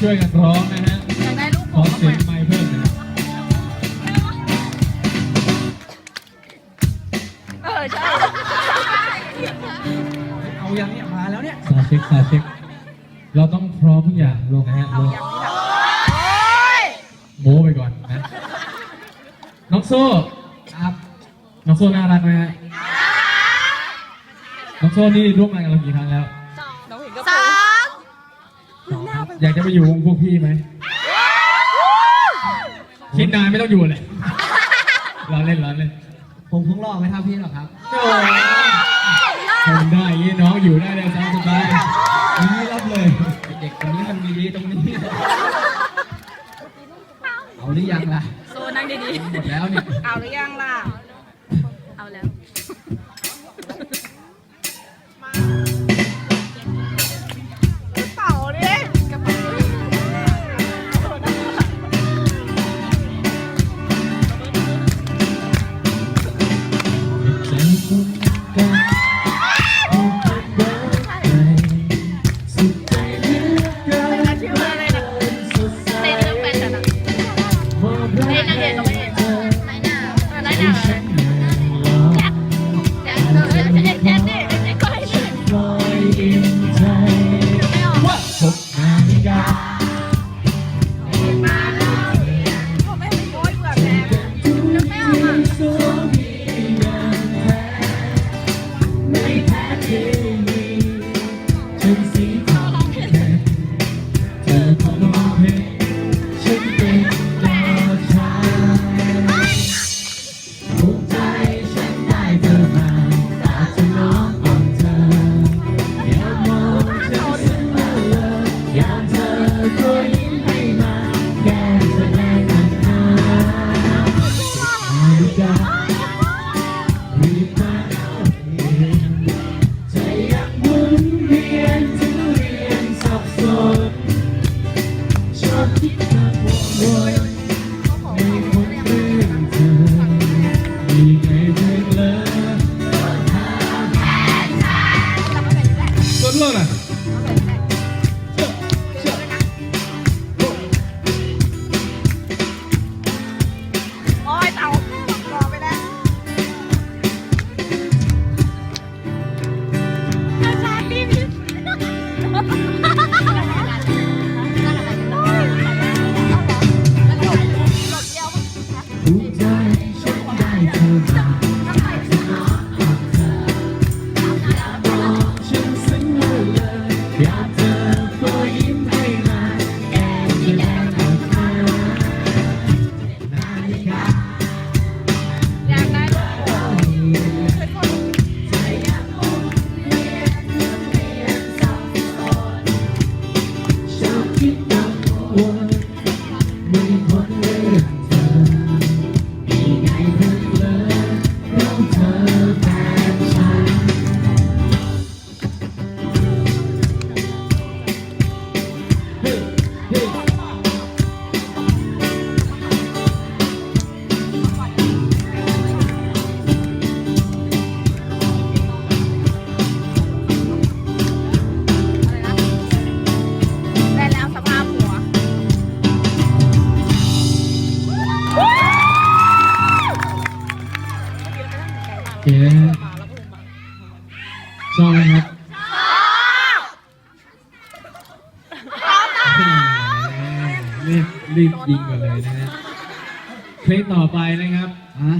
ช่วยกันร้องนะฮะอยากได้ลูกขผอมเสียงไมค์เพิ่มนะเออใช่เอายังเนี่ยมาแล้วเนี่ยซาวด์เช็คซาวด์เช็คเราต้องพร้อมทุกอย่างลงนะฮะลงโม้ไปก่อนนะน้องโซ่ครับน้องโซ่น่ารักไหมฮะน้องโซ่นี่ร่วมงานกับเรากี่ครั้งแล้ว น้องเห็นก็ สาม ส องครับอยากจะไปอยู่วงพวกพี่ไหมคิดนานไม่ต้องอยู่เลยเราเล่นเราเล่นผมคงรอไม่เท่าพี่หรอกครับโอ้ยทำได้ยี่น้องอยู่ได้เลยตามสบายนี่รับเลย เด็กคนนี้มันมีดีตรงนี้ เอาหรือยังล่ะ โซนั่งดีหมดแล้วเนี่ยๆเอาหรือยังล่ะ เอาแล้ว อยอิ่มใจไม่ออกว่าพบนาฬิกาผมไเก๋ชอบไหมครับรีบรีบยิงก่อนเลยนะฮะเพลงต่อไปนะครับฮะ